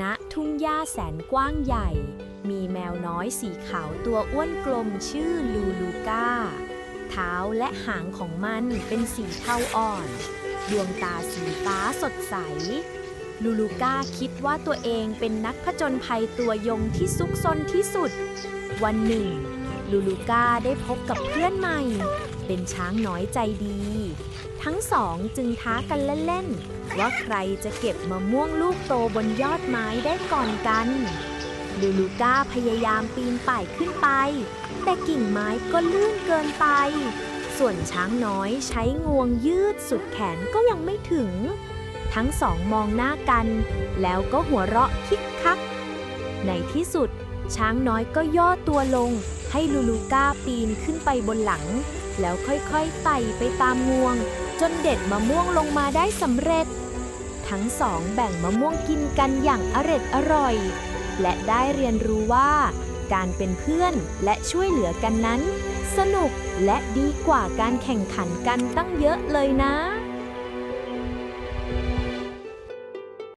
ณทุ่งหญ้าแสนกว้างใหญ่ มีแมวน้อยสีขาวตัวอ้วนกลมชื่อลูลูก้า เท้าและหางของมันเป็นสีเทาอ่อน ดวงตาสีฟ้าสดใส ลูลูก้าคิดว่าตัวเองเป็นนักผจญภัยตัวยงที่ซุกซนที่สุด วันหนึ่ง ลูลูก้าได้พบกับเพื่อนใหม่ เป็นช้างน้อยใจดี ทั้งสองจึงท้ากันเล่นๆ ว่าใครจะเก็บมะม่วงลูกโตบนยอดไม้ได้ก่อนกัน ลูลูก้าพยายามปีนป่ายขึ้นไป แต่กิ่งไม้ก็ลื่นเกินไป ส่วนช้างน้อยใช้งวงยืดสุดแขนก็ยังไม่ถึง ทั้งสองมองหน้ากัน แล้วก็หัวเราะคิกคัก ในที่สุดช้างน้อยก็ย่อตัวลง ให้ลูลูก้าปีนขึ้นไปบนหลัง แล้วค่อยๆไต่ไปตามงวง จนเด็ดมะม่วงลงมาได้สำเร็จ ทั้งสองแบ่งมะม่วงกินกันอย่างอร็ดอร่อย และได้เรียนรู้ว่า การเป็นเพื่อนและช่วยเหลือกันนั้น สนุกและดีกว่าการแข่งขันกันตั้งเยอะเลยนะ